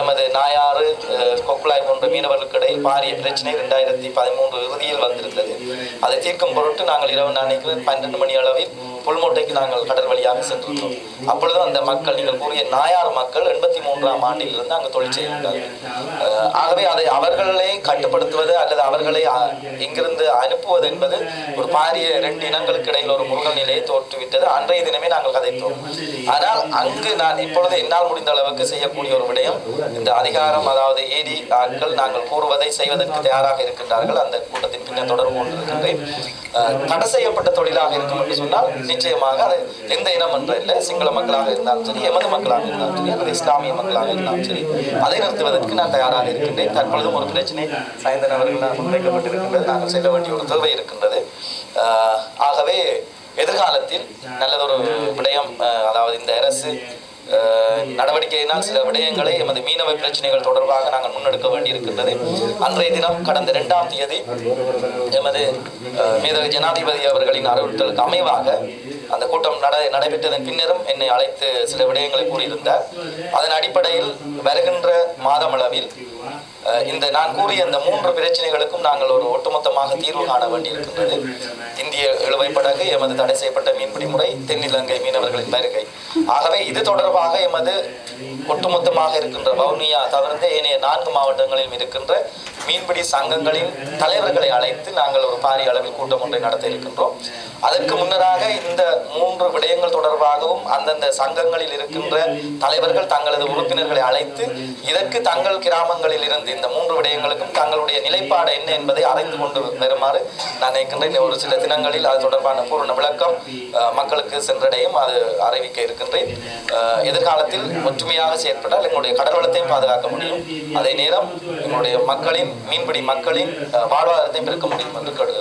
எமது நாயாறு கொக்குழாய் போன்ற மீனவர்களுக்கு இடையில் பாரிய பிரச்சனை ரெண்டாயிரத்தி பதிமூன்று இறுதியில் வந்திருந்தது. அதை தீர்க்கும் பொருட்டு நாங்கள் இரவு நாளைக்கு பன்னெண்டு மணி அளவில் புல்மோட்டைக்கு நாங்கள் கடல் வழியாக சென்றிருந்தோம். அப்பொழுது அந்த மக்கள் நீங்கள் கூறிய நாயார் மக்கள் எண்பத்தி மூன்றாம் ஆண்டிலிருந்து அங்கு தொழில் செய்கின்றார்கள் ஆகவே அதை அவர்களை கட்டுப்படுத்துவது அல்லது அவர்களை எங்கிருந்து இங்கிருந்து அனுப்புவது என்பது ஒரு பாரிய ரெண்டு இனங்களுக்கு இடையில் ஒரு முருகல் நிலையை தோற்றுவிட்டது. அன்றைய தினமே நாங்கள் கதைத்தோம். ஆனால் அங்கு நான் இப்பொழுது என்னால் முடிந்த அளவுக்கு செய்யக்கூடிய ஒரு விடயம் இந்த அதிகாரம் அதாவது ஏடி ஆட்கள் நாங்கள் கூறுவதை செய்வதற்கு தயாராக இருக்கின்றார்கள். அந்த கூட்டத்தின் பின்னர் தொடர்பு கொண்டிருக்கின்றேன். தடை செய்யப்பட்ட தொழிலாக இருக்கும் என்று சொன்னால் நிச்சயமாக அது எந்த இனம் என்ற இல்லை. சிங்கள மக்களாக இருந்தாலும் சரி எமது மக்களாக இருந்தாலும் சரி அல்லது இஸ்லாமிய மக்களாக இருந்தாலும் சரி அதை நிறுத்துவதற்கு நான் தயாராக இருக்கின்றேன். தற்பொழுதும் ஒரு பிரச்சனை சாய்ந்தன் அவர்களால் முன்வைக்கப்பட்டிருக்கின்றது. நாங்கள் செல்ல வேண்டிய ஒரு தேவை இருக்கின்றது. ஆகவே எதிர்காலத்தில் நல்லதொரு விடயம் அஹ், அதாவது இந்த அரசு நடவடிக்கையினால் சில விடயங்களை எமது மீனவ பிரச்சனைகள் தொடர்பாக நாங்கள் முன்னெடுக்க வேண்டியிருக்கின்றது. அன்றைய தினம் கடந்த இரண்டாம் தேதி எமது அஹ், ஜனாதிபதி அவர்களின் அறிவுறுத்தலுக்கு அமைவாக அந்த கூட்டம் நட நடைபெற்றதன் பின்னரும் என்னை அழைத்து சில விடயங்களை கூறியிருந்தார். அதன் அடிப்படையில் வருகின்ற மாதமளவில் இந்த நான் கூறிய இந்த மூன்று பிரச்சனைகளுக்கும் நாங்கள் ஒரு ஒட்டுமொத்தமாக தீர்வு காண வேண்டியிருக்கின்றது. இந்திய இழுவை படகு எமது தடை செய்யப்பட்ட மீன்பிடி முறை தென்னிலங்கை மீனவர்களின் வருகை. ஆகவே இது தொடர்பாக எமது ஒட்டுமொத்தமாக இருக்கின்ற வவுனியா தவிர்த்து ஏனைய நான்கு மாவட்டங்களிலும் இருக்கின்ற மீன்பிடி சங்கங்களின் தலைவர்களை அழைத்து நாங்கள் ஒரு பாரிய அளவில் கூட்டம் ஒன்றை நடத்த இருக்கின்றோம். அதற்கு முன்னராக இந்த மூன்று விடயங்கள் தொடர்பாகவும் அந்தந்த சங்கங்களில் இருக்கின்ற தலைவர்கள் தங்களது உறுப்பினர்களை அழைத்து இதற்கு தங்கள் கிராமங்களில் இருந்து இந்த மூன்று விடயங்களுக்கும் தங்களுடைய நிலைப்பாடு என்ன என்பதை அறிந்து கொண்டு வருமாறு நான் நினைக்கின்றேன். ஒரு சில தினங்களில் அது தொடர்பான பூர்ண விளக்கம் மக்களுக்கு சென்றடையும் அது அறிவிக்க இருக்கின்றேன். எதிர்காலத்தில் ஒற்றுமையாக செயற்பட்டால் எங்களுடைய கடல் வளத்தையும் பாதுகாக்க முடியும். அதே நேரம் எங்களுடைய மக்களின் மீன்பிடி மக்களின் வாழ்வாதாரத்தையும் பெருக்க முடியும் என்று கேடு